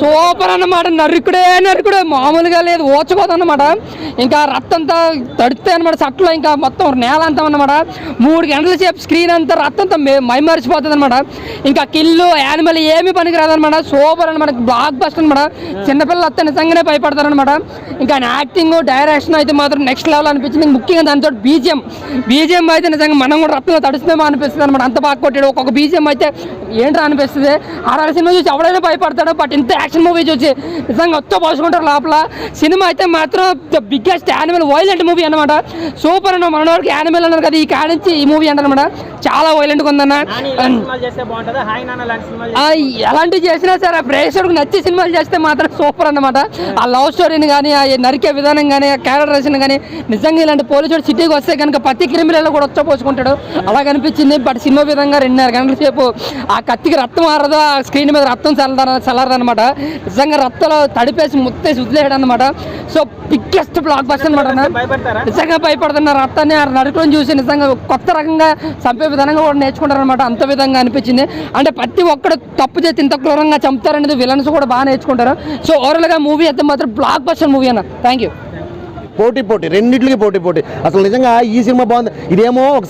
Super అన్నమాట. నరుకుడే నరుకుడే. మామూలుగా లేదు. ఓచుకోదన్నమాట ఇంకా రత్తంతా తడితే అనమాట సట్లో ఇంకా మొత్తం నేల అంతా అన్నమాట. మూడు గంటల సేపు స్క్రీన్ అంతా రత్తంతా మే- మైమరిచిపోతుంది అనమాట ఇంకా కిల్లు యానిమల్ ఏమీ పనికిరాదనమాట సూపర్ అనమాట బ్లాక్ బస్ట్ అనమాట చిన్నపిల్లలు అత్త నిజంగానే భయపడతారు అనమాట ఇంకా యాక్టింగ్ డైరెక్షన్ అయితే మాత్రం నెక్స్ట్ లెవెల్ అనిపించింది. ముఖ్యంగా దానితో బీజిఎం. బీజిఎం అయితే నిజంగా మనం కూడా రక్తంలో తడుస్తుందేమో అనిపిస్తుంది అనమాట అంత బాగా కొట్టాడు. ఒక్కొక్క బీజిఎం అయితే ఏంట్రా అనిపిస్తుంది? ఆర్ఆర్ సినిమా చూసి ఎవడ భయపడతాడు బట్ ఇంత యాక్షన్ మూవీ చూసి నిజంగా ఒత్త పోసుకుంటారు లోపల. సినిమా అయితే మాత్రం the biggest animal violent movie అనమాట సూపర్ అన్న మన వరకు యానిమల్ అన్నారు కదా ఈ కాడించి ఈ మూవీ అంటారనమాట చాలా వైలెంట్గా ఉందన్న. ఎలాంటివి చేసినా సరే ప్రేక్షకుడికి నచ్చే సినిమాలు చేస్తే మాత్రం సూపర్ అన్నమాట. ఆ లవ్ స్టోరీని కానీ ఆ నరికే విధానం కానీ ఆ క్యారెక్టరేషన్ కానీ నిజంగా ఇలాంటి పోలీసుడు సిటీకి వస్తే కనుక ప్రతి క్రిమినల్ కూడా వచ్చపోసుకుంటాడు అలా కనిపించింది బట్ సినిమా విధంగా రెండున్నర గంటల సేపు ఆ కత్తికి రక్తం ఆరదు ఆ స్క్రీన్ మీద రక్తం చల్లదా చల్లరదనమాట. నిజంగా రక్తంలో తడిపేసి ముత్తేసి వదిలేయడం అనమాట సో బిగ్గెస్ట్ బ్లాక్ బస్టర్ అనమాట నిజంగా భయపడుతున్నారు రక్తాన్ని ఆ నడుకుని చూసి నిజంగా కొత్త రకంగా చంపే విధానంగా కూడా నేర్చుకుంటారు అనమాట అంత విధంగా అనిపించింది. అంటే ప్రతి ఒక్కడు తప్పు చేసి ఇంత క్రూరంగా చంపుతారనేది విలన్స్ కూడా బాగా నేర్చుకుంటారు. సో ఓవరాల్గా మూవీ అయితే మాత్రం బ్లాక్ బస్టర్ మూవీ అన్న. థ్యాంక్ యూ పోటీ పోటీ రెండింటికి పోటీ పోటీ. అసలు నిజంగా ఈ సినిమా బాగుంది. ఇదేమో ఒక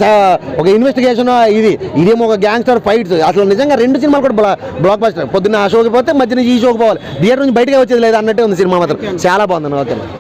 ఒక ఇన్వెస్టిగేషన్ ఇది. ఇదేమో ఒక గ్యాంగ్స్టర్ ఫైట్స్ అసలు నిజంగా రెండు సినిమాలు కూడా బ్లాక్ బస్టర్ పొద్దున్న ఆ షోకి పోతే మధ్యన ఈ షోకి పోవాలి. థియేటర్ నుంచి బయటకే వచ్చేది లేదు అన్నట్టే ఉంది సినిమా మాత్రం. చాలా బాగుంది ఓకే